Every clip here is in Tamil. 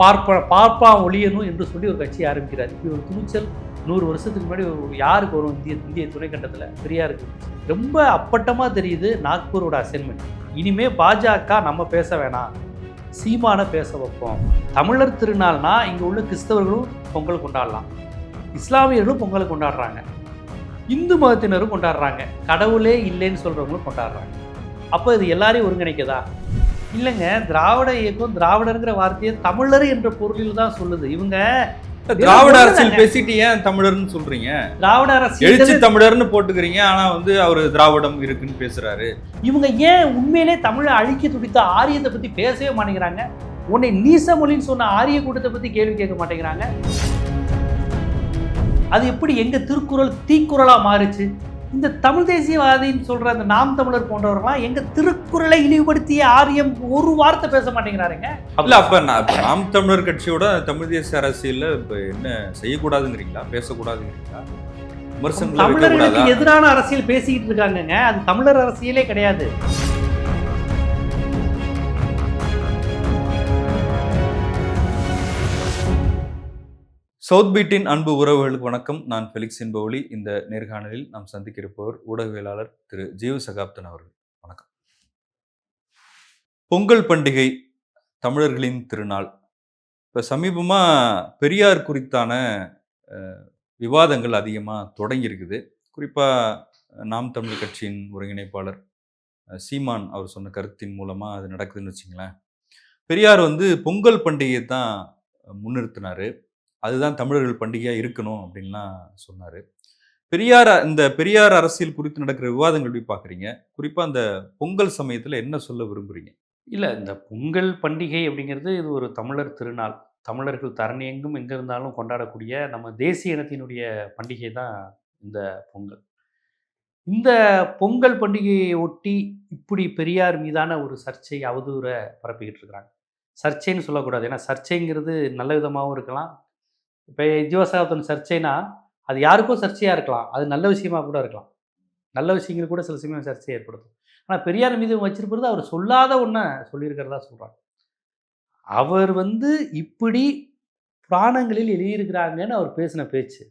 பார்ப்ப பார்ப்பா ஒழியணும் என்று சொல்லி ஒரு கட்சி ஆரம்பிக்கிறார். இப்படி ஒரு துணிச்சல் நூறு வருஷத்துக்கு முன்னாடி யாருக்கு வரும் இந்திய இந்திய துணைக்கண்டத்தில்? பெரியாருக்கு. ரொம்ப அப்பட்டமாக தெரியுது நாக்பூரோட அசைன்மெண்ட் இனிமே பாஜக நம்ம பேச வேணாம். சீமான பேச வைப்போம். தமிழர் திருநாள்னா இங்கே உள்ள கிறிஸ்தவர்களும் பொங்கல் கொண்டாடலாம். இஸ்லாமியர்களும் பொங்கல் கொண்டாடுறாங்க. இந்து மதத்தினரும் கொண்டாடுறாங்க. கடவுளே இல்லைன்னு சொல்கிறவங்களும் கொண்டாடுறாங்க. அப்போ இது எல்லாரையும் ஒருங்கிணைக்குதா? இல்லைங்க திராவிட இயக்கம் திராவிடருங்கிற வார்த்தையை தமிழர் என்ற பொருளில் தான் சொல்லுது. இவங்க திராவிட அரசியல் பேசிட்டு ஏன் தமிழர்னு சொல்றீங்க? திராவிட எழுச்சி அரசியல் தமிழர்னு போட்டுக்கிறீங்க ஆனா வந்து அவரு திராவிடம் இருக்குன்னு பேசுறாரு. இவங்க ஏன் உண்மையிலே தமிழை அழிக்க துடித்த ஆரியத்தை பற்றி பேசவே மாட்டேங்கிறாங்க? உன்னை நீச மொழின்னு சொன்ன ஆரிய கூட்டத்தை பற்றி கேள்வி கேட்க மாட்டேங்கிறாங்க? அது எப்படி எங்க திருக்குறள் தீக்குறளா மாறுச்சு? இந்த தமிழ் தேசியவாதின்னு சொல்ற அந்த நாம் தமிழர் போன்றவர்கள்லாம் எங்க திருக்குறளை இழிவுபடுத்திய ஆரியம் ஒரு வார்த்தை பேச மாட்டேங்கிறாருங்க. இல்ல அப்ப நான் நாம் தமிழர் கட்சியோட தமிழ் தேசிய அரசியல்ல இப்ப என்ன செய்யக்கூடாதுங்கிறீங்களா? பேசக்கூடாதுங்கிறீங்களா? விமர்சனங்களை தமிழர்களுக்கு வைக்கக்கூடாதா? எதிரான அரசியல் பேசிக்கிட்டு இருக்காங்கங்க. அது தமிழர் அரசியலே கிடையாது. சவுத் பீட்டின் அன்பு உறவுகளுக்கு வணக்கம். நான் ஃபெலிக்ஸ் என்பவழி இந்த நேர்காணலில் நாம் சந்திக்க இருப்பவர் ஊடகவியலாளர் திரு. ஜீவ சகாப்தன் அவர்கள். வணக்கம். பொங்கல் பண்டிகை தமிழர்களின் திருநாள். இப்போ சமீபமாக பெரியார் குறித்தான விவாதங்கள் அதிகமாக தொடங்கியிருக்குது. குறிப்பாக நாம் தமிழ் கட்சியின் ஒருங்கிணைப்பாளர் சீமான் அவர் சொன்ன கருத்தின் மூலமாக அது நடக்குதுன்னு வச்சிங்களேன். பெரியார் வந்து பொங்கல் பண்டிகையை தான் முன்னிறுத்தினார். அதுதான் தமிழர்கள் பண்டிகையாக இருக்கணும் அப்படின்லாம் சொன்னார். பெரியார் இந்த பெரியார் அரசியல் குறித்து நடக்கிற விவாதங்கள் எப்படி பார்க்குறீங்க குறிப்பாக அந்த பொங்கல் சமயத்தில் என்ன சொல்ல விரும்புகிறீங்க இல்லை இந்த பொங்கல் பண்டிகை அப்படிங்கிறது இது ஒரு தமிழர் திருநாள். தமிழர்கள் தரணி எங்கும் எங்கே இருந்தாலும் கொண்டாடக்கூடிய நம்ம தேசிய இனத்தினுடைய பண்டிகை தான் இந்த பொங்கல். இந்த பொங்கல் பண்டிகையை ஒட்டி இப்படி பெரியார் மீதான ஒரு சர்ச்சை அவதூறை பரப்பிக்கிட்டு இருக்கிறாங்க. சர்ச்சைன்னு சொல்லக்கூடாது. ஏன்னா சர்ச்சைங்கிறது நல்ல விதமாகவும் இருக்கலாம். இப்போ ஜீவசாகத்தன் சர்ச்சைனா அது யாருக்கும் சர்ச்சையாக இருக்கலாம். அது நல்ல விஷயமா கூட இருக்கலாம். நல்ல விஷயங்கள் கூட சில சமயம் சர்ச்சையை ஏற்படுத்தும். ஆனால் பெரியார் மீது வச்சிருப்பது அவர் சொல்லாத ஒன்றை சொல்லியிருக்கிறதா சொல்கிறாங்க அவர் வந்து இப்படி பிராணங்களில் எழுதியிருக்கிறாங்கன்னு அவர் பேசின பேச்சு.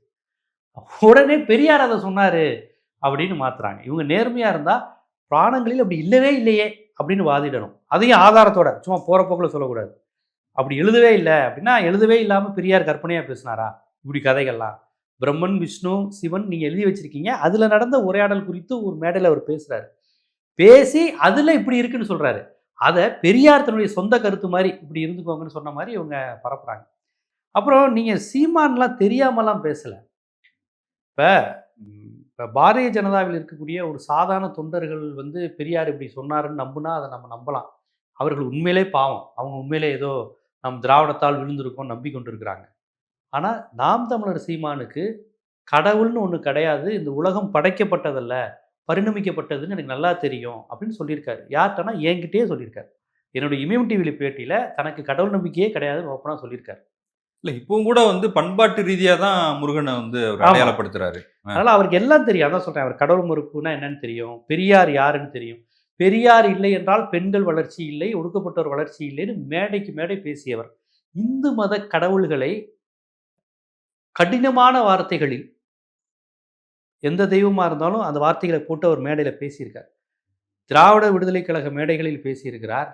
உடனே பெரியார் அதை சொன்னார் அப்படின்னு மாத்துறாங்க. இவங்க நேர்மையாக இருந்தால் பிராணங்களில் அப்படி இல்லவே இல்லையே அப்படின்னு வாதிடணும். அதையும் ஆதாரத்தோட சும்மா போகிற போக்கில் சொல்லக்கூடாது. அப்படி எழுதவே இல்லை அப்படின்னா எழுதவே இல்லாமல் பெரியார் கற்பனையாக பேசினாரா? இப்படி கதைகள்லாம். பிரம்மன் விஷ்ணு சிவன் நீங்கள் எழுதி வச்சிருக்கீங்க. அதில் நடந்த உரையாடல் குறித்து ஒரு மேடையில் அவர் பேசுகிறாரு பேசி அதில் இப்படி இருக்குன்னு சொல்கிறாரு அதை பெரியார் தன்னுடைய சொந்த கருத்து மாதிரி இப்படி இருந்துக்கோங்கன்னு சொன்ன மாதிரி இவங்க பரப்புகிறாங்க அப்புறம் நீங்கள் சீமான்லாம் தெரியாமலாம் பேசலை. இப்போ இப்போ பாரதிய ஜனதாவில் இருக்கக்கூடிய ஒரு சாதாரண தொண்டர்கள் வந்து பெரியார் இப்படி சொன்னாருன்னு நம்புனா அதை நம்ம நம்பலாம். அவர்கள் உண்மையிலே பாவம். அவங்க உண்மையிலே ஏதோ நம் திராவிடத்தால் விழுந்திருக்கோம் நம்பி கொண்டிருக்கிறாங்க ஆனால் நாம் தமிழர் சீமானுக்கு கடவுள்னு ஒன்று கிடையாது இந்த உலகம் படைக்கப்பட்டதல்ல பரிணமிக்கப்பட்டதுன்னு எனக்கு நல்லா தெரியும் அப்படின்னு சொல்லியிருக்காரு. யார்கிட்டனா என்கிட்டயே சொல்லியிருக்காரு. என்னுடைய இமயம் டிவியில் பேட்டியில் தனக்கு கடவுள் நம்பிக்கையே கிடையாதுன்னு ஓப்பனாக சொல்லியிருக்காரு. இல்லை இப்பவும் கூட வந்து பண்பாட்டு ரீதியாக தான் முருகனை வந்து. அடையாளப்படுத்துறாரு. அதனால் அவருக்கு எல்லாம் தெரியும். அதான் சொல்கிறேன் அவர் கடவுள் மறுப்புனா என்னன்னு தெரியும் பெரியார் யாருன்னு தெரியும். பெரியார் இல்லை என்றால் பெண்கள் வளர்ச்சி இல்லை ஒடுக்கப்பட்டோர் வளர்ச்சி இல்லைன்னு மேடைக்கு மேடை பேசியவர். இந்து மத கடவுள்களை கடினமான வார்த்தைகளில் எந்த தெய்வமாக இருந்தாலும் அந்த வார்த்தைகளை போட்டு அவர் மேடையில் பேசியிருக்கார். திராவிட விடுதலை கழக மேடைகளில் பேசியிருக்கிறார்.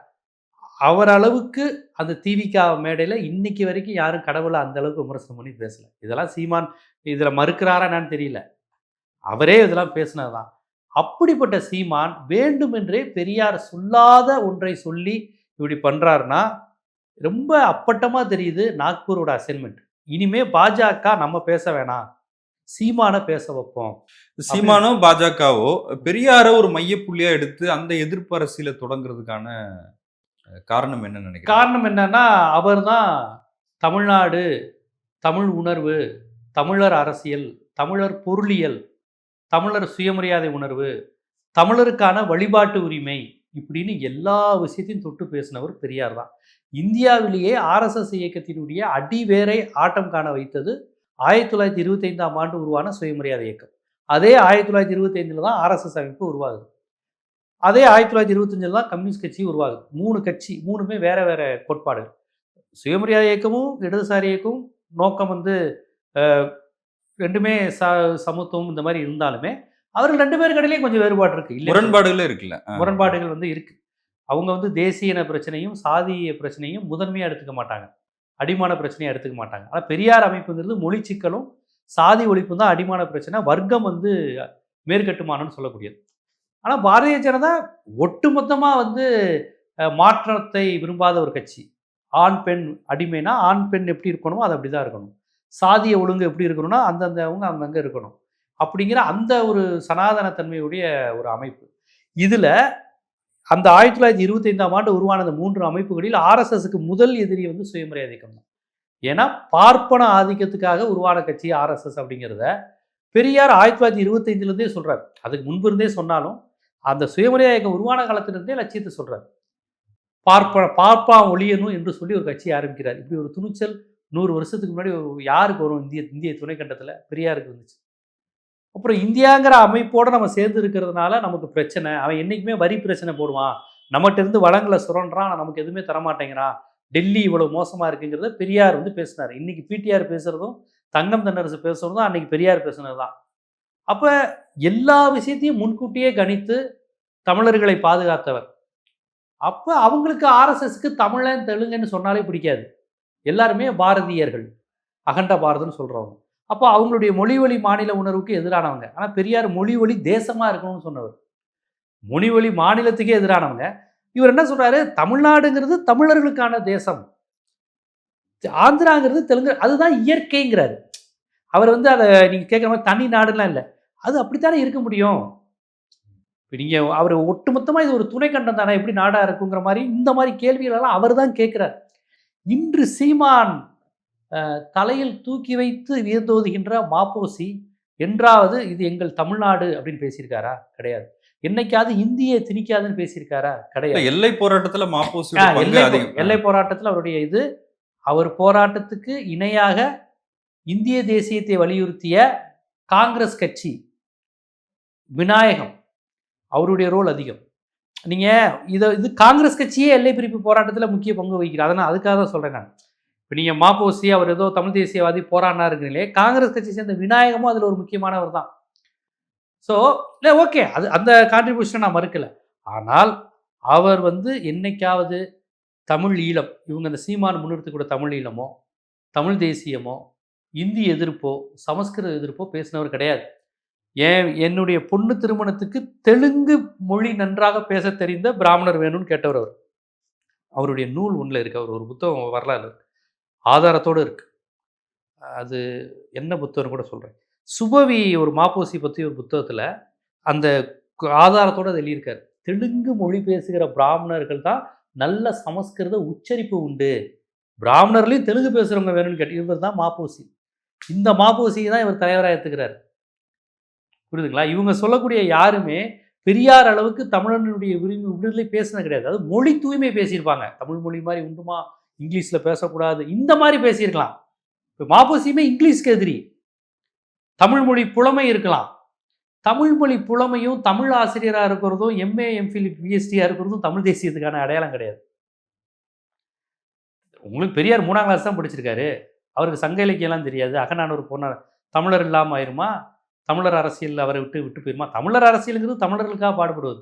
அவர் அளவுக்கு அந்த திவிக மேடையில் இன்னைக்கு வரைக்கும் யாரும் கடவுளை அந்த அளவுக்கு விமர்சனம் பண்ணி பேசலை. இதெல்லாம் சீமான் இதில் மறுக்கிறாரா என்னன்னு தெரியல. அவரே இதெல்லாம் பேசினதுதான். அப்படிப்பட்ட சீமான் வேண்டுமென்றே பெரியார் சொல்லாத ஒன்றை சொல்லி இப்படி பண்ணுறாருன்னா ரொம்ப அப்பட்டமாக தெரியுது நாக்பூரோட அசைன்மெண்ட். இனிமே பாஜக நம்ம பேச வேணாம். சீமான பேச வைப்போம். சீமானோ பாஜகவோ பெரியார ஒரு மையப்புள்ளியா எடுத்து அந்த எதிர்ப்பு அரசியலை தொடங்குறதுக்கான காரணம் என்ன நினைக்கிறேன் காரணம் என்னன்னா அவர்தான் தமிழ்நாடு தமிழ் உணர்வு தமிழர் அரசியல் தமிழர் பொருளியல் தமிழர் சுயமரியாதை உணர்வு தமிழருக்கான வழிபாட்டு உரிமை இப்படின்னு எல்லா விஷயத்தையும் தொட்டு பேசினவர் பெரியார் தான். இந்தியாவிலேயே ஆர்எஸ்எஸ் இயக்கத்தினுடைய அடிவேரை ஆட்டம் காண வைத்தது ஆயிரத்தி தொள்ளாயிரத்தி இருபத்தைந்தாம் ஆண்டு உருவான சுயமரியாதை இயக்கம். அதே ஆயிரத்தி தொள்ளாயிரத்தி இருபத்தைந்தில் தான் ஆர்எஸ்எஸ் அமைப்பு உருவாகுது. அதே ஆயிரத்தி தொள்ளாயிரத்தி இருபத்தஞ்சில் தான் கம்யூனிஸ்ட் கட்சி உருவாகுது. மூணு கட்சி மூணுமே வேற வேற கோட்பாடு சுயமரியாதை இயக்கமும் இடதுசாரி இயக்கமும் நோக்கம் வந்து ரெண்டுமே ச சமத்துவம் இந்த மாதிரி இருந்தாலுமே அவர்கள் ரெண்டு பேருக்கு இடையிலயும் கொஞ்சம் வேறுபாடு இருக்கு. இல்லை முரண்பாடுகளே இருக்குல்ல. முரண்பாடுகள் வந்து இருக்கு. அவங்க வந்து தேசிய இன பிரச்சனையும் சாதிய பிரச்சனையும் முதன்மையாக எடுத்துக்க மாட்டாங்க. அடிமான பிரச்சனையை எடுத்துக்க மாட்டாங்க. ஆனால் பெரியார் அமைப்புங்கிறது மொழி சிக்கலும் சாதி ஒழிப்பும் தான் அடிமான பிரச்சனை. வர்க்கம் வந்து மேற்கட்டுமானம்னு சொல்லக்கூடியது. ஆனால் பாரதிய ஜனதா ஒட்டுமொத்தமாக வந்து மாற்றத்தை விரும்பாத ஒரு கட்சி. ஆண் பெண் அடிமைனா ஆண் பெண் எப்படி இருக்கணுமோ அது அப்படி தான் இருக்கணும். சாதிய ஒழுங்கு எப்படி இருக்கணும்னா அந்தந்த அவங்க அங்கங்கே இருக்கணும். அப்படிங்கிற அந்த ஒரு சனாதனத்தன்மையுடைய ஒரு அமைப்பு. இதில் அந்த ஆயிரத்தி தொள்ளாயிரத்தி இருபத்தைந்தாம் ஆண்டு உருவான அந்த மூன்று அமைப்புகளில் ஆர்எஸ்எஸ்க்கு முதல் எதிரி வந்து சுயமரியாதை இயக்கம் தான் ஏன்னா பார்ப்பன ஆதிக்கத்துக்காக உருவான கட்சி ஆர்எஸ்எஸ் அப்படிங்கிறத பெரியார் ஆயிரத்தி தொள்ளாயிரத்தி இருபத்தைந்துலேருந்தே சொல்கிறார் அதுக்கு முன்பு இருந்தே சொன்னாலும் அந்த சுயமரியாதை இயக்கம் உருவான காலத்திலிருந்தே லட்சியத்தை சொல்கிறார் பார்ப்ப பார்ப்பா ஒழியணும் என்று சொல்லி ஒரு கட்சி ஆரம்பிக்கிறார். இப்படி ஒரு துணிச்சல் நூறு வருஷத்துக்கு முன்னாடி யாருக்கு வரும் இந்திய இந்திய துணைக்கண்டத்தில்? பெரியாருக்கு வந்துச்சு. அப்புறம் இந்தியாங்கிற அமைப்போடு நம்ம சேர்ந்து இருக்கிறதுனால நமக்கு பிரச்சனை. அவன் என்றைக்குமே வரி பிரச்சனை போடுவான். நம்மகிட்டருந்து வளங்களை சுரண்டான் நமக்கு எதுவுமே தரமாட்டேங்கிறான். டெல்லி இவ்வளோ மோசமாக இருக்குங்கிறத பெரியார் வந்து பேசினார். இன்றைக்கி பிடிஆர் பேசுகிறதும் தங்கம் தென்னரசு பேசுகிறதும் அன்னைக்கு பெரியார் பேசுனது தான். அப்போ எல்லா விஷயத்தையும் முன்கூட்டியே கணித்து தமிழர்களை பாதுகாத்தவர். அப்போ அவங்களுக்கு ஆர்எஸ்எஸ்க்கு தமிழன் தெலுங்குன்னு சொன்னாலே பிடிக்காது. எல்லாருமே பாரதியர்கள் அகண்ட பாரதம்னு சொல்கிறவங்க அப்போ அவங்களுடைய மொழி வழி மாநில உணர்வுக்கு எதிரானவங்க. ஆனால் பெரியார் மொழி வழி தேசமாக இருக்கணும்னு சொன்னவர். மொழி வழி மாநிலத்துக்கே எதிரானவங்க. இவர் என்ன சொல்கிறாரு தமிழ்நாடுங்கிறது தமிழர்களுக்கான தேசம். ஆந்திராங்கிறது தெலுங்கு அதுதான் இயற்கைங்கிறாரு. அவர் வந்து அதை நீங்கள் கேட்குற மாதிரி தனி நாடுலாம் இல்லை. அது அப்படித்தானே இருக்க முடியும்? இப்போ அவர் ஒட்டுமொத்தமாக இது ஒரு துணைக்கண்டம் தானே? எப்படி நாடாக இருக்குங்கிற மாதிரி இந்த மாதிரி கேள்விகளெல்லாம் அவர் தான் கேட்குறாரு. இன்று சீமான் தலையில் தூக்கி வைத்து வியந்தோதுகின்ற மாப்போசி என்றாவது இது எங்கள் தமிழ்நாடு அப்படின்னு பேசியிருக்காரா? கிடையாது. என்னைக்காவது இந்தியை திணிக்காதுன்னு பேசியிருக்காரா? கிடையாது. எல்லை போராட்டத்துல மாப்போசி எல்லை போராட்டத்தில் அவருடைய இது அவர் போராட்டத்துக்கு இணையாக இந்திய தேசியத்தை வலியுறுத்திய காங்கிரஸ் கட்சி விநாயகம் அவருடைய ரோல் அதிகம். நீங்கள் இதை இது காங்கிரஸ் கட்சியே எல்லை பிரிப்பு போராட்டத்தில் முக்கிய பங்கு வகிக்கிறார் அதனால் அதுக்காக தான் சொல்கிறேன் நான். இப்போ நீங்கள் மாப்போசி அவர் ஏதோ தமிழ் தேசியவாதி போராடினாருங்களே காங்கிரஸ் கட்சி சேர்ந்த விநாயகமும் அதில் ஒரு முக்கியமானவர் தான். ஸோ இல்லை ஓகே அது அந்த கான்ட்ரிபியூஷனை நான் மறுக்கல. ஆனால் அவர் வந்து என்னைக்காவது தமிழ் ஈழம் இவங்க அந்த சீமான் முன்னிறுத்தக்கூடிய தமிழ் ஈழமோ தமிழ் தேசியமோ இந்தி எதிர்ப்போ சமஸ்கிருத எதிர்ப்போ பேசினவர் கிடையாது. ஏன் என்னுடைய பொண்ணு திருமணத்துக்கு தெலுங்கு மொழி நன்றாக பேச தெரிந்த பிராமணர் வேணும்னு கேட்டவர் அவர். அவருடைய நூல் ஒன்றில் இருக்கு. அவர் ஒரு புத்தகம் வரலாறு ஆதாரத்தோடு இருக்கு. அது என்ன புத்தகம் கூட சொல்கிறேன் சுபவி ஒரு மாப்போசி பற்றி ஒரு புத்தகத்தில் அந்த ஆதாரத்தோடு ஆதாரத்தோட அது எழுதியிருக்காரு. தெலுங்கு மொழி பேசுகிற பிராமணர்கள் தான் நல்ல சமஸ்கிருத உச்சரிப்பு உண்டு. பிராமணர்லையும் தெலுங்கு பேசுகிறவங்க வேணும்னு கேட்டு இவர் தான் மாப்போசி. இந்த மாப்போசியை தான் இவர் தலைவராக எடுத்துக்கிறார் புரியுதுங்களா? இவங்க சொல்லக்கூடிய யாருமே பெரியார் அளவுக்கு தமிழனுடைய விரும்பி விடுதலை பேசினது கிடையாது. அது மொழி தூய்மை பேசியிருப்பாங்க. தமிழ் மொழி மாதிரி உண்டுமா? இங்கிலீஷில் பேசக்கூடாது. இந்த மாதிரி பேசியிருக்கலாம். இப்போ மாப்போசியுமே இங்கிலீஷ்க்கு எதிரி. தமிழ் மொழி புலமை இருக்கலாம். தமிழ் மொழி புலமையும் தமிழ் ஆசிரியராக இருக்கிறதும் எம்ஏ எம்ஃபில் பிஎஸ்டியாக இருக்கிறதும் தமிழ் தேசியத்துக்கான அடையாளம் கிடையாது. உங்களுக்கு பெரியார் மூணாம் கிளாஸ் தான் படிச்சிருக்காரு. அவருக்கு சங்க இலக்கியம்லாம் தெரியாது. அகநானூர் போன தமிழர் இல்லாமல் ஆயிருமா? தமிழர் அரசியல் அவரை விட்டு விட்டு போயிருமா? தமிழர் அரசியலுங்கிறது தமிழர்களுக்காக பாடுபடுவது.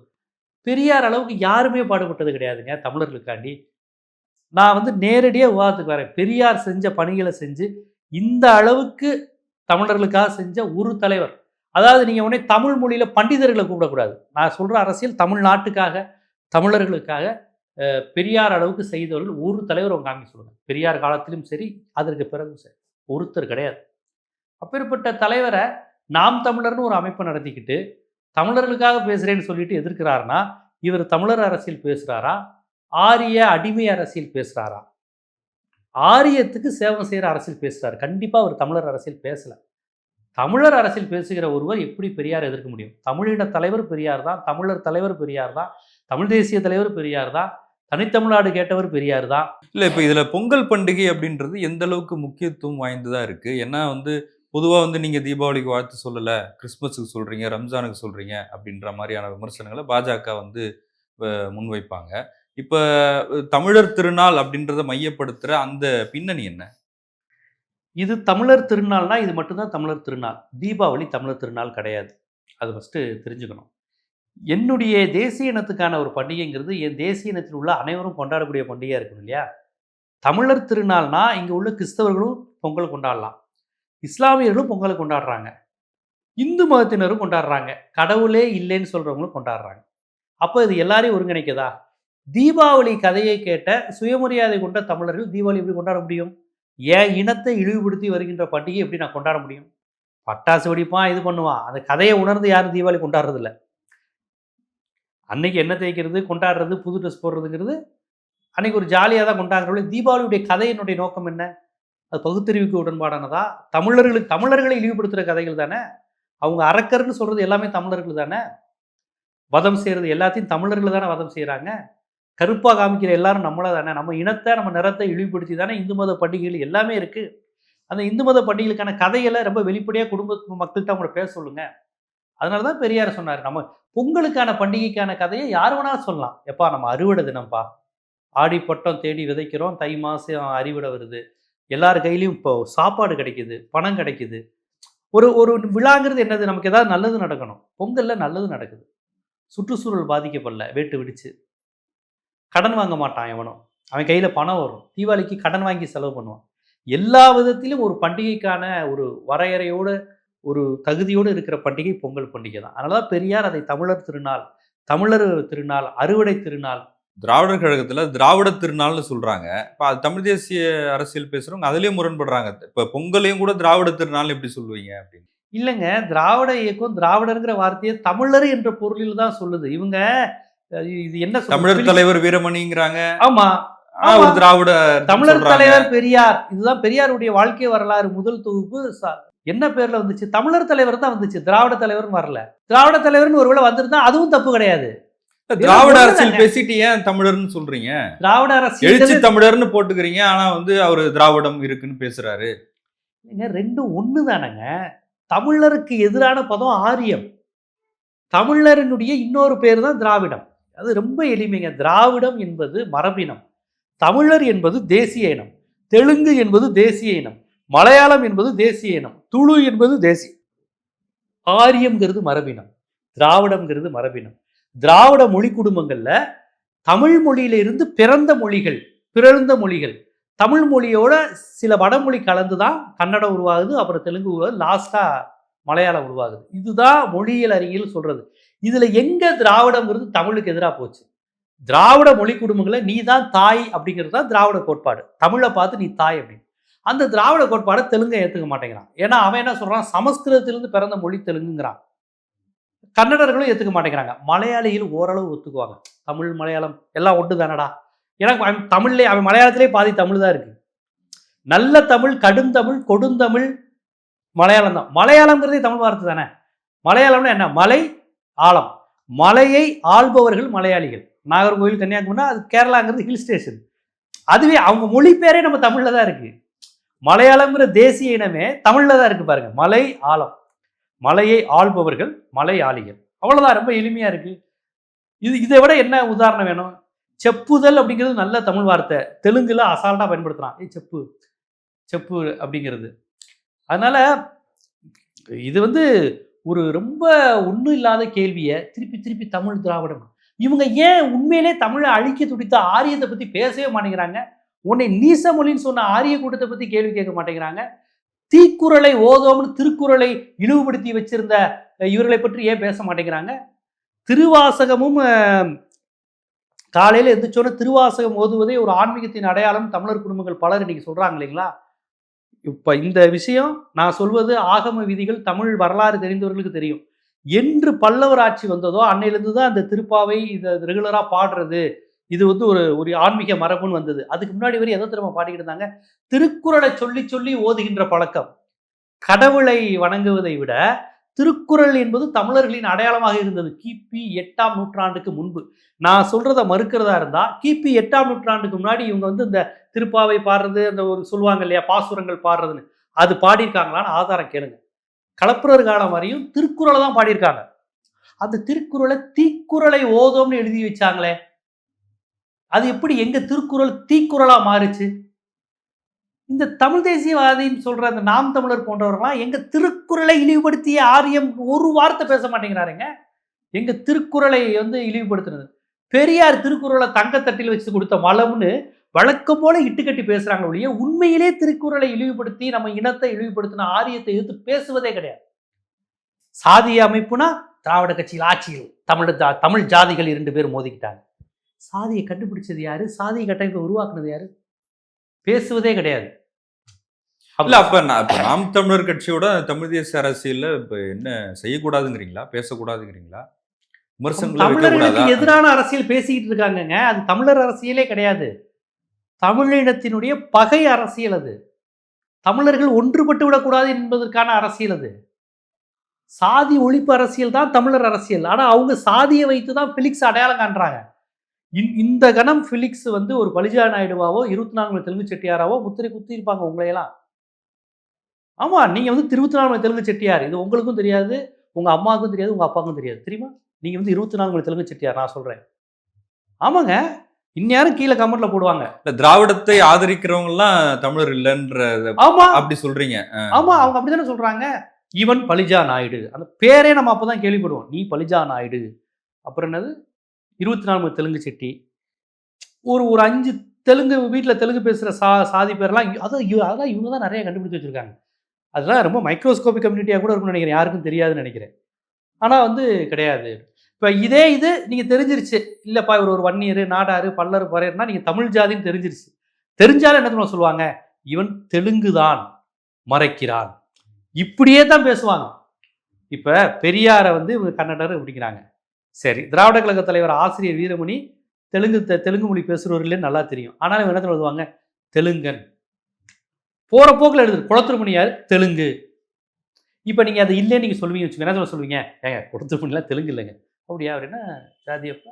பெரியார் அளவுக்கு யாருமே பாடுபட்டது கிடையாதுங்க தமிழர்களுக்காண்டி. நான் வந்து நேரடியாக விவாதத்துக்கு வரேன். பெரியார் செஞ்ச பணிகளை செஞ்சு இந்த அளவுக்கு தமிழர்களுக்காக செஞ்ச ஒரு தலைவர். அதாவது நீங்கள் உடனே தமிழ் மொழியில் பண்டிதர்களை கூப்பிடக்கூடாது. நான் சொல்கிற அரசியல் தமிழ்நாட்டுக்காக தமிழர்களுக்காக பெரியார் அளவுக்கு செய்தவர்கள் ஒரு தலைவர் அவங்க காமி சொல்லுங்கள் பெரியார் காலத்திலும் சரி அதற்கு பிறகும் சரி. ஒருத்தர் கிடையாது. அப்பேற்பட்ட தலைவரை நாம் தமிழர்னு ஒரு அமைப்பை நடத்திக்கிட்டு தமிழர்களுக்காக பேசுகிறேன்னு சொல்லிட்டு எதிர்க்கிறாருன்னா இவர் தமிழர் அரசியல் பேசுகிறாரா ஆரிய அடிமை அரசியல் பேசுகிறாரா ஆரியத்துக்கு சேவை செய்கிற அரசியல் பேசுகிறார் கண்டிப்பாக அவர் தமிழர் அரசியல் பேசலை. தமிழர் அரசியல் பேசுகிற ஒருவர் எப்படி பெரியார் எதிர்க்க முடியும்? தமிழின தலைவர் பெரியார் தான் தமிழர் தலைவர் பெரியார் தான் தமிழ் தேசிய தலைவர் பெரியார் தான் தனித்தமிழ்நாடு கேட்டவர் பெரியார் தான். இல்லை இப்போ இதில் பொங்கல் பண்டிகை அப்படின்றது எந்த அளவுக்கு முக்கியத்துவம் வாய்ந்ததாக இருக்குது ஏன்னா வந்து பொதுவாக வந்து நீங்கள் தீபாவளிக்கு வாழ்த்து சொல்லலை கிறிஸ்மஸுக்கு சொல்கிறீங்க ரம்ஜானுக்கு சொல்கிறீங்க அப்படின்ற மாதிரியான விமர்சனங்களை பாஜக வந்து முன்வைப்பாங்க. இப்போ தமிழர் திருநாள் அப்படின்றத மையப்படுத்துகிற அந்த பின்னணி என்ன? இது தமிழர் திருநாள்னா இது மட்டும்தான் தமிழர் திருநாள். தீபாவளி தமிழர் திருநாள் கிடையாது. அது ஃபஸ்ட்டு தெரிஞ்சுக்கணும். என்னுடைய தேசிய இனத்துக்கான ஒரு பண்டிகைங்கிறது என் தேசிய இனத்தில் உள்ள அனைவரும் கொண்டாடக்கூடிய பண்டிகையாக இருக்கணும் இல்லையா? தமிழர் திருநாள்னா இங்கே உள்ள கிறிஸ்தவர்களும் பொங்கல் கொண்டாடலாம். இஸ்லாமியர்களும் பொங்கலை கொண்டாடுறாங்க. இந்து மதத்தினரும் கொண்டாடுறாங்க. கடவுளே இல்லைன்னு சொல்கிறவங்களும் கொண்டாடுறாங்க. அப்போ இது எல்லாரையும் ஒருங்கிணைக்குதா? தீபாவளி கதையை கேட்ட சுயமரியாதை கொண்ட தமிழர்கள் தீபாவளி எப்படி கொண்டாட முடியும்? என் இனத்தை இழிவுபடுத்தி வருகின்ற பண்டிகை எப்படி நான் கொண்டாட முடியும்? பட்டாசு வெடிப்பான் இது பண்ணுவான் அந்த கதையை உணர்ந்து யாரும் தீபாவளி கொண்டாடுறதில்ல. அன்னைக்கு என்ன தேய்க்கிறது? கொண்டாடுறது புது ட்ரெஸ் போடுறதுங்கிறது அன்னைக்கு ஒரு ஜாலியாக தான் கொண்டாடுறோம் தீபாவளியுடைய கதையினுடைய நோக்கம் என்ன? அது பகுத்தறிவுக்கு உடன்பாடானதா? தமிழர்களுக்கு தமிழர்களை இழிவுபடுத்துகிற கதைகள் தானே? அவங்க அறக்கர்னு சொல்கிறது எல்லாமே தமிழர்கள் தானே? வதம் செய்கிறது எல்லாத்தையும் தமிழர்கள் தானே வதம் செய்கிறாங்க கருப்பாக காமிக்கிற எல்லாரும் நம்மள தானே? நம்ம இனத்தை நம்ம நிறத்தை இழிவுபடுத்தி தானே இந்து மத பண்டிகைகள் எல்லாமே இருக்குது அந்த இந்து மத பண்டிகைகளுக்கான கதைகளை ரொம்ப வெளிப்படையாக குடும்ப மக்கள்கிட்ட அவங்கள பேச சொல்லுங்க. அதனால தான் பெரியார் சொன்னார் நம்ம பொங்கலுக்கான பண்டிகைக்கான கதையை யார் வேணாலும் சொல்லலாம். எப்பா நம்ம அறுவடை தினம்ப்பா. ஆடி பட்டம் தேடி விதைக்கிறோம் தை மாதம் அறிவிட வருது. எல்லார் கையிலையும் இப்போ சாப்பாடு கிடைக்குது பணம் கிடைக்குது. ஒரு ஒரு விழாங்கிறது என்னது? நமக்கு ஏதாவது நல்லது நடக்கணும். பொங்கலில் நல்லது நடக்குது. சுற்றுச்சூழல் பாதிக்கப்படல வேட்டு விடிச்சு. கடன் வாங்க மாட்டான் எவனும் அவன் கையில் பணம் வரும். தீபாவளிக்கு கடன் வாங்கி செலவு பண்ணுவான். எல்லா விதத்திலும் ஒரு பண்டிகைக்கான ஒரு வரையறையோடு ஒரு தகுதியோடு இருக்கிற பண்டிகை பொங்கல் பண்டிகை தான். அதனால தான் பெரியார் அதை தமிழர் திருநாள் தமிழர் திருநாள் அறுவடை திருநாள் திராவிடர் கழகத்துல திராவிட திருநாள்னு சொல்றாங்க. இப்ப அது தமிழ் தேசிய அரசியல் பேசுறவங்க அதுலயும் முரண்படுறாங்க. இப்ப பொங்கலையும் கூட திராவிட திருநாள் எப்படி சொல்லுவீங்க அப்படின்னு? இல்லைங்க திராவிட இயக்கம் திராவிடருங்கிற வார்த்தையை தமிழர் என்ற பொருளில் தான் சொல்லுது. இவங்க இது என்ன? தமிழர் தலைவர் வீரமணிங்கிறாங்க. ஆமா திராவிட தமிழர். தலைவர் பெரியார். இதுதான் பெரியாருடைய வாழ்க்கை வரலாறு முதல் தொகுப்பு. என்ன பேர்ல வந்துச்சு? தமிழர் தலைவர் தான் வந்துச்சு. திராவிட தலைவர்னு வரல. திராவிட தலைவர்னு ஒருவேளை வந்திருந்தா அதுவும் தப்பு கிடையாது. திராவிட. அரசியல் பேசிட்டு ஏன் தமிழர்னு சொல்றீங்க? திராவிட எழுச்சி அரசியல் தமிழர்னு போட்டுக்கிறீங்க ஆனா வந்து அவரு திராவிடம் இருக்குன்னு பேசுறாரு. ரெண்டும் ஒன்று தானங்க. தமிழருக்கு எதிரான பதம் ஆரியம். தமிழரினுடைய இன்னொரு பேர் தான் திராவிடம். அது ரொம்ப எளிமைங்க. திராவிடம் என்பது மரபினம். தமிழர் என்பது தேசிய இனம். தெலுங்கு என்பது தேசிய இனம். மலையாளம் என்பது தேசிய இனம். துளு என்பது தேசிய ஆரியம்ங்கிறது மரபினம். திராவிடம்ங்கிறது மரபினம். திராவிட மொழி குடும்பங்கள்ல தமிழ் மொழியிலிருந்து பிறந்த மொழிகள் பிறந்த மொழிகள். தமிழ் மொழியோட சில வடமொழி கலந்து தான் கன்னடம் உருவாகுது அப்புறம் தெலுங்கு உருவாகுது லாஸ்ட்டாக மலையாளம் உருவாகுது. இதுதான் மொழியியல் அறிவியல் சொல்கிறது இதில் எங்கே திராவிடம்ங்கிறது தமிழுக்கு எதிராக போச்சு? திராவிட மொழி குடும்பங்களை நீ தான் தாய் அப்படிங்கிறது தான் திராவிட கோட்பாடு. தமிழை பார்த்து நீ தாய் அப்படின்னு. அந்த திராவிட கோட்பாடை தெலுங்கை ஏற்றுக்க மாட்டேங்கிறான். ஏன்னா அவன் என்ன சொல்கிறான் சமஸ்கிருதத்திலிருந்து பிறந்த மொழி தெலுங்குங்கிறான். கன்னடர்களும் ஏத்துக்க மாட்டேங்கிறாங்க. மலையாளியில் ஓரளவு ஒத்துக்குவாங்க. தமிழ் மலையாளம் எல்லாம் ஒட்டு தானடா? ஏன்னா அவன் தமிழ்லே அவன் மலையாளத்திலே பாதி தமிழ் தான் இருக்கு. நல்ல தமிழ் கடுந்தமிழ் கொடுந்தமிழ் மலையாளம் தான். மலையாளம்ங்கிறதே தமிழ் வார்த்தை தானே? மலையாளம்னா என்ன? மலை ஆழம். மலையை ஆள்பவர்கள் மலையாளிகள். நாகர்கோவில் கன்னியாகுமரினா அது கேரளாங்கிறது ஹில் ஸ்டேஷன் அதுவே அவங்க மொழி பேரே நம்ம தமிழில் தான் இருக்கு. மலையாளம்ங்கிற தேசிய இனமே தமிழ்ல தான் இருக்கு பாருங்க. மலை ஆழம். மலையை ஆள்பவர்கள் மலை ஆளிகள் ரொம்ப எளிமையாக இருக்கு. இது இதை விட என்ன உதாரணம் வேணும்? செப்புதல் அப்படிங்கிறது நல்ல தமிழ் வார்த்தை. தெலுங்குல அசால்ட்டாக பயன்படுத்துகிறான் ஏ செப்பு. செப்பு அப்படிங்கிறது. அதனால் இது வந்து ஒரு ரொம்ப ஒன்றும் இல்லாத கேள்வியை திருப்பி திருப்பி தமிழ் திராவிடம்? இவங்க ஏன் உண்மையிலே தமிழை அழிக்க துடித்த ஆரியத்தை பற்றி பேசவே மாட்டேங்கிறாங்க? உன்னை நீச மொழின்னு சொன்ன ஆரிய கூட்டத்தை பற்றி கேள்வி கேட்க மாட்டேங்கிறாங்க? தீக்குறளை ஓதோம்னு திருக்குறளை இழிவுபடுத்தி வச்சிருந்த இவர்களை பற்றி ஏன் பேச மாட்டேங்கிறாங்க? திருவாசகமும் காலையில் காலையில திருவாசகம் ஓதுவதே ஒரு ஆன்மீகத்தின் அடையாளம். தமிழர் குடும்பங்கள் பலர் இன்னைக்கு சொல்கிறாங்க இல்லைங்களா? இப்போ இந்த விஷயம் நான் சொல்வது ஆகம விதிகள் தமிழ் வரலாறு தெரிந்தவர்களுக்கு தெரியும். என்று பல்லவர் ஆட்சி வந்ததோ அன்னையிலிருந்து தான் அந்த திருப்பாவை இதை ரெகுலராக பாடுறது. இது வந்து ஒரு ஒரு ஆன்மீக மரபுன்னு வந்தது. அதுக்கு முன்னாடி வரை எதை திரும்ப பாடிக்கிட்டு இருந்தாங்க? திருக்குறளை சொல்லி சொல்லி ஓதுகின்ற பழக்கம். கடவுளை வணங்குவதை விட திருக்குறள் என்பது தமிழர்களின் அடையாளமாக இருந்தது. கிபி எட்டாம் நூற்றாண்டுக்கு முன்பு. நான் சொல்றத மறுக்கிறதா இருந்தா கிபி எட்டாம் நூற்றாண்டுக்கு முன்னாடி இவங்க வந்து இந்த திருப்பாவை பாடுறது அந்த ஒரு சொல்லுவாங்க இல்லையா பாசுரங்கள் பாடுறதுன்னு அது பாடியிருக்காங்களான்னு ஆதாரம் கேளுங்க. கலப்புரர் காலம் வரையும் திருக்குறளை தான் பாடியிருக்காங்க. அந்த திருக்குறளை தீக்குறளை ஓதோம்னு எழுதி வச்சாங்களே அது எப்படி எங்க திருக்குறள் தீக்குறளா மாறுச்சு? இந்த தமிழ் தேசியவாதின்னு சொல்ற அந்த நாம் தமிழர் போன்றவர்களாம் எங்க திருக்குறளை இழிவுபடுத்திய ஆரியம் ஒரு வார்த்தை பேச மாட்டேங்கிறாருங்க. எங்க திருக்குறளை வந்து இழிவுபடுத்துனது. பெரியார் திருக்குறளை தங்கத்தட்டில் வச்சு கொடுத்த மலம்னு வழக்கம் போல இட்டுக்கட்டி பேசுறாங்க ஒழிய உண்மையிலே திருக்குறளை இழிவுபடுத்தி நம்ம இனத்தை இழிவுபடுத்தின ஆரியத்தை எதிர்த்து பேசுவதே கிடையாது. சாதிய அமைப்புனா திராவிட கட்சியில் ஆட்சியில் தமிழ் தமிழ் ஜாதிகள் இரண்டு பேர் மோதிக்கிட்டாங்க. சாதியை கண்டுபிடிச்சது யாரு? சாதிய கட்டமைப்பை உருவாக்குனது யாரு? பேசுவதே கிடையாது. இல்ல அப்ப நாம் தமிழர் கட்சியோட தமிழ் தேசிய அரசியல்ல இப்ப என்ன செய்யக்கூடாதுங்கிறீங்களா? பேசக்கூடாதுங்கிறீங்களா? தமிழர்களுக்கு எதிரான அரசியல் பேசிக்கிட்டு இருக்காங்கங்க. அது தமிழர் அரசியலே கிடையாது. தமிழினத்தினுடைய பகை அரசியல் அது. தமிழர்கள் ஒன்றுபட்டு விடக்கூடாது என்பதற்கான அரசியல் அது. சாதி ஒழிப்பு அரசியல் தான் தமிழர் அரசியல். ஆனா அவங்க சாதியை வைத்து தான் பிலிக்ஸ் அடையாளம் காண்றாங்க. இந்த கணம் பிலிக்ஸ் வந்து ஒரு பலிஜா நாயுடுவாவோ இருபத்தி நான்கு தெலுங்கு செட்டியாராவோ முத்திரை குத்தி இருப்பாங்க உங்களையெல்லாம். ஆமா நீங்க வந்து இருபத்தி நாலு தெலுங்கு செட்டியார். இது உங்களுக்கும் தெரியாது உங்க அம்மாவுக்கும் தெரியாது உங்க அப்பாவுக்கும் தெரியாது. தெரியுமா? நீங்க வந்து இருபத்தி நாலு தெலுங்கு செட்டியார் நான் சொல்றேன். ஆமாங்க இந்நேரம் கீழே கமெண்ட்ல போடுவாங்க. இல்ல திராவிடத்தை ஆதரிக்கிறவங்க எல்லாம் தமிழர் இல்லைன்ற ஆமா. அப்படி சொல்றீங்க. ஆமா அவங்க அப்படிதானே சொல்றாங்க. ஈவன் பலிஜா நாயுடு. அந்த பேரே நம்ம அப்பதான் கேள்விப்படுவோம். நீ பலிஜா நாயுடு. அப்புறம் என்னது? இருபத்தி நாலு மணி தெலுங்கு செட்டி. ஒரு ஒரு அஞ்சு தெலுங்கு வீட்டில் தெலுங்கு பேசுகிற சா சாதி பேர்லாம் அதான் அதெல்லாம் இவங்க தான் நிறைய கண்டுபிடிச்சு வச்சுருக்காங்க. அதெல்லாம் ரொம்ப மைக்ரோஸ்கோபிக் கம்யூனிட்டியாக கூட இருக்கும்னு நினைக்கிறேன். யாருக்கும் தெரியாதுன்னு நினைக்கிறேன். ஆனால் வந்து கிடையாது. இப்போ இதே இது நீங்கள் தெரிஞ்சிருச்சு. இல்லைப்பா இவர் ஒரு வன்னியர் நாடாரு பல்லர் பறையர்னா நீங்கள் தமிழ் ஜாதின்னு தெரிஞ்சிருச்சு. தெரிஞ்சாலும் என்ன பண்ணுவோம் சொல்லுவாங்க? இவன் தெலுங்கு தான் மறைக்கிறான். இப்படியே தான் பேசுவாங்க. இப்போ பெரியாரை வந்து இவங்க கன்னடர் அப்படிங்கிறாங்க சரி. திராவிட கழக தலைவர் ஆசிரியர் வீரமணி தெலுங்கு தெலுங்கு மொழி பேசுகிறவர் இல்லைன்னு நல்லா தெரியும். ஆனாலும் என்ன எழுதுவாங்க தெலுங்கன். போகிற போக்கில் எழுதுது. குளத்துருமணியார் தெலுங்கு. இப்போ நீங்கள் அது இல்லைன்னு நீங்கள் சொல்லுவீங்க வச்சுக்கோங்க. என்ன தெரியுமா சொல்லுவீங்க? ஏங்க குளத்துருமணிலாம் தெலுங்கு இல்லைங்க. அப்படியா? அவர் என்ன? ஜாதி அப்பா?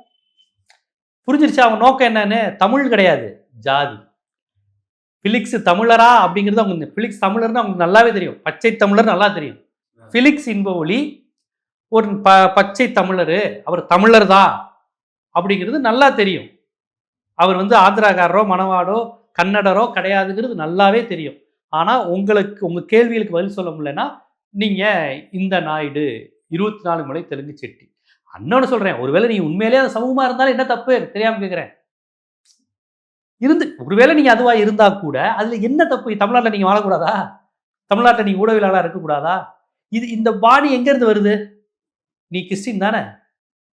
புரிஞ்சிருச்சா? அவங்க நோக்கம் என்னன்னு? தமிழ் கிடையாது. ஜாதி. பிலிக்ஸ் தமிழரா அப்படிங்கிறது அவங்க பிலிக்ஸ் தமிழர்னு அவங்களுக்கு நல்லாவே தெரியும். பச்சை தமிழர் நல்லா தெரியும். பிலிக்ஸ் இன்ப ஒளி ஒரு ப பச்சை தமிழர் அவர் தமிழர் தான் அப்படிங்கிறது நல்லா தெரியும். அவர் வந்து ஆந்திராக்காரரோ மணவாடோ கன்னடரோ கிடையாதுங்கிறது நல்லாவே தெரியும். ஆனால் உங்களுக்கு உங்கள் கேள்விகளுக்கு பதில் சொல்ல முடியலன்னா நீங்கள் இந்த நாயுடு இருபத்தி நாலு முறை தெலுங்கு செட்டி. அண்ணன்னு சொல்கிறேன் ஒருவேளை நீ உண்மையிலேயே அது சமூகமாக இருந்தாலும் என்ன தப்பு தெரியாமல் கேட்குறேன் இருந்து ஒருவேளை நீங்கள் அதுவாக இருந்தால் கூட அதில் என்ன தப்பு? தமிழ்நாட்டில் நீங்கள் வாழக்கூடாதா? தமிழ்நாட்டில் நீங்கள் ஊடகவியலாளராக இருக்கக்கூடாதா? இது இந்த பாணி எங்கேருந்து வருது? நீ கிறிஸ்டின் தானே?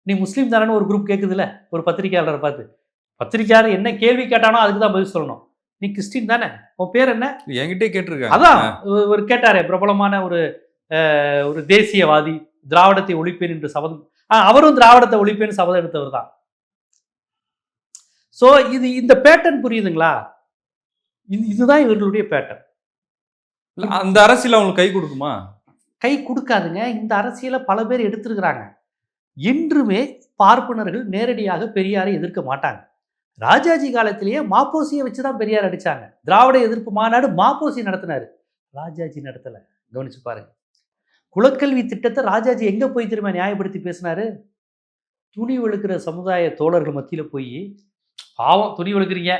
நீ முஸ்லீம் தானேன்னு ஒரு குரூப் கேட்குதுல்ல ஒரு பத்திரிக்கையாளரை பார்த்து. பத்திரிக்கையாளர் என்ன கேள்வி கேட்டானோ அதுக்கு தான் பதில் சொல்லணும். நீ கிறிஸ்டின் தானே? உன் பேர் என்ன? என்கிட்டயே கேட்டிருக்காங்க. அதான் ஒரு- கேட்டாரே பிரபலமான ஒரு ஒரு தேசியவாதி திராவிடத்தை ஒழிப்பேன் என்று சபதம். அவரும் திராவிடத்தை ஒழிப்பேன்னு சபதம் எடுத்தவர் தான். ஸோ இது இந்த பேட்டர்ன் புரியுதுங்களா? இது இதுதான் இவர்களுடைய பேட்டர்ன் அந்த அரசியல் அவங்களுக்கு கை கொடுக்குமா? கை கொடுக்காதுங்க. இந்த அரசியலை பல பேர் எடுத்திருக்கிறாங்க. என்றுமே பார்ப்பனர்கள் நேரடியாக பெரியாரை எதிர்க்க மாட்டாங்க. ராஜாஜி காலத்திலேயே மாப்போசியை வச்சு தான் பெரியார் அடித்தாங்க திராவிட எதிர்ப்பு மாநாடு மாப்போசி நடத்தினார். ராஜாஜி நடத்தலை. கவனிச்சு பாருங்க. குலக்கல்வி திட்டத்தை ராஜாஜி எங்கே போய் திரும்ப நியாயப்படுத்தி பேசினாரு? துணி வெளுக்கிற சமுதாய தோழர்கள் மத்தியில் போய் பாவம் துணி வெளுக்குறீங்க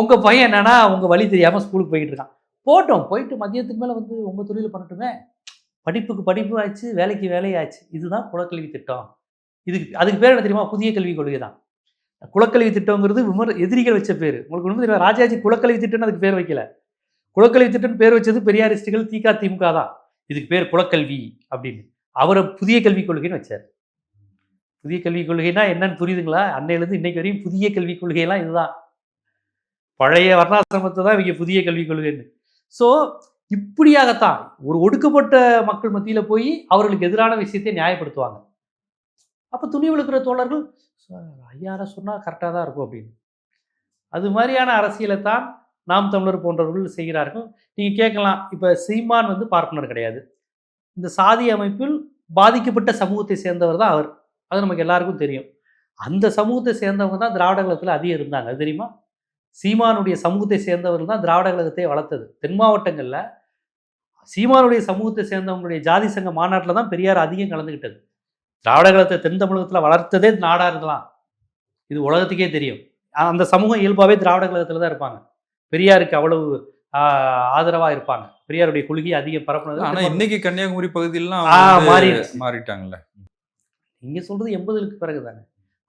உங்கள் பையன் என்னன்னா அவங்க வழி தெரியாமல் ஸ்கூலுக்கு போய்கிட்டு இருக்கான். போட்டோம். போயிட்டு மதியத்துக்கு மேலே வந்து உங்கள் தொழில் பண்ணட்டுமே. படிப்புக்கு படிப்பு ஆச்சு வேலைக்கு வேலையாச்சு இதுதான் குலக்கல்வி திட்டம். இதுக்கு அதுக்கு பேர் என்ன தெரியுமா? புதிய கல்விக் கொள்கை தான். குலக்கல்வி திட்டங்கிறது விமர் எதிரிகள் வச்ச பேர். உங்களுக்கு ஒன்றும் தெரியும்? ராஜாஜி குலக்கல்வி திட்டம்னு அதுக்கு பேர் வைக்கல. குலக்கல்வி திட்டம்னு பேர் வச்சது பெரியாரிஸ்டுகள் திக திமுக தான். இதுக்கு பேர் குலக்கல்வி அப்படின்னு. அவரை புதிய கல்விக் கொள்கைன்னு வச்சார். புதிய கல்விக் கொள்கைனா என்னன்னு புரியுதுங்களா? அன்னையிலேருந்து இன்னைக்கு வரையும் புதிய கல்விக் கொள்கையெல்லாம் இதுதான். பழைய வர்ணாசிரமத்தை தான் இவங்க புதிய கல்விக் கொள்கைன்னு. ஸோ இப்படியாகத்தான் ஒரு ஒடுக்கப்பட்ட மக்கள் மத்தியில் போய் அவர்களுக்கு எதிரான விஷயத்தை நியாயப்படுத்துவாங்க. அப்போ துணி விழுக்கிற தோழர்கள் ஐயார சொன்னால் கரெக்டாக தான் இருக்கும் அப்படின்னு. அது மாதிரியான அரசியலை தான் நாம் தமிழர் போன்றவர்கள் செய்கிறார்கள். நீங்கள் கேட்கலாம் இப்போ சீமான் வந்து பார்ப்பனர் கிடையாது. இந்த சாதி அமைப்பில் பாதிக்கப்பட்ட சமூகத்தை சேர்ந்தவர் தான் அவர். அது நமக்கு எல்லாருக்கும் தெரியும். அந்த சமூகத்தை சேர்ந்தவங்க தான் திராவிட கழகத்தில் அதிகம் இருந்தாங்க. தெரியுமா? சீமானுடைய சமூகத்தை சேர்ந்தவர்கள் தான் திராவிட கழகத்தை வளர்த்தது. தென் மாவட்டங்களில் சீமானுடைய சமூகத்தை சேர்ந்தவங்களுடைய ஜாதி சங்க மாநாட்டில் தான் பெரியார் அதிகம் கலந்துக்கிட்டது திராவிட கழகத்தை தென் தமிழகத்தில் வளர்த்ததே நாடார் தான் இது உலகத்துக்கே தெரியும். அந்த சமூகம் இயல்பாகவே திராவிட கழகத்தில் தான் இருப்பாங்க. பெரியாருக்கு அவ்வளவு ஆதரவாக இருப்பாங்க. பெரியாருடைய கொள்கையை அதிகம் பரப்புனது ஆனா இன்னைக்கு கன்னியாகுமரி பகுதியிலாம் மாறிடுச்சு. மாறிட்டாங்கல்ல. நீங்க சொல்றது எண்பதுகளுக்கு பிறகு தானே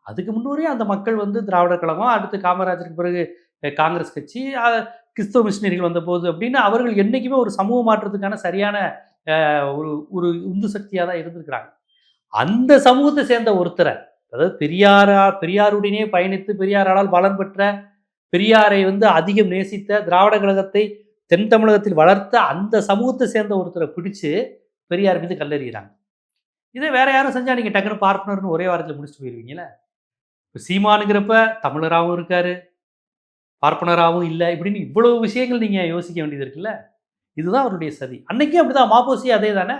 அதுக்கு முன்னோரே அந்த மக்கள் வந்து திராவிடர் கழகம் அடுத்து காமராஜருக்கு பிறகு காங்கிரஸ் கட்சி கிறிஸ்தவ மிஷினரிகள் வந்த போது அப்படின்னு அவர்கள் என்றைக்குமே ஒரு சமூக மாற்றத்துக்கான சரியான ஒரு ஒரு உந்து சக்தியாக தான் இருந்திருக்கிறாங்க. அந்த சமூகத்தை சேர்ந்த ஒருத்தரை அதாவது பெரியாரா பெரியாருடனே பயணித்து பெரியாரால் பலன் பெற்ற பெரியாரை வந்து அதிகம் நேசித்த திராவிட கழகத்தை தென் தமிழகத்தில் வளர்த்த அந்த சமூகத்தை சேர்ந்த ஒருத்தரை பிடிச்சு பெரியார் மீது கல்லெறிகிறாங்க. இதே வேற யாரும் செஞ்சா நீங்கள் டக்குனு பார்ப்பனர்னு ஒரே வாரத்தில் முடிச்சுட்டு போயிருவீங்களே இப்போ சீமானுங்கிறப்ப தமிழராகவும் இருக்காரு. பார்ப்பனராகவும் இல்லை. இப்படின்னு இவ்வளவு விஷயங்கள் நீங்க யோசிக்க வேண்டியது இருக்குல்ல? இதுதான் அவருடைய சதி. அன்னைக்கும் அப்படிதான். மாப்போசி அதே தானே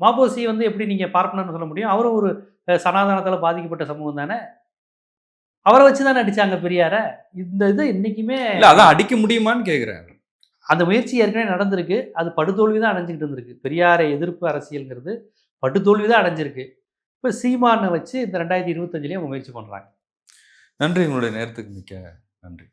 மாப்போசி வந்து எப்படி நீங்க பார்ப்பனர்னு சொல்ல முடியும்? அவரும் ஒரு சனாதனத்தால பாதிக்கப்பட்ட சமூகம் தானே? அவரை வச்சு தானே அடிச்சாங்க பெரியார? இந்த இது என்னைக்குமே இல்ல அதான் அடிக்க முடியுமான்னு கேக்குறேன் அந்த முயற்சி ஏற்கனவே நடந்திருக்கு. அது படுதோல்வி தான் அடைஞ்சிக்கிட்டு இருந்திருக்கு. பெரியாரை எதிர்ப்பு அரசியல்ங்கிறது படுதோல்வி தான் அடைஞ்சிருக்கு. இப்போ சீமானை வச்சு இந்த ரெண்டாயிரத்தி இருபத்தஞ்சிலேயே அவங்க முயற்சி பண்ணுறாங்க நன்றி. உங்களுடைய நேரத்துக்கு மிக்க நன்றி.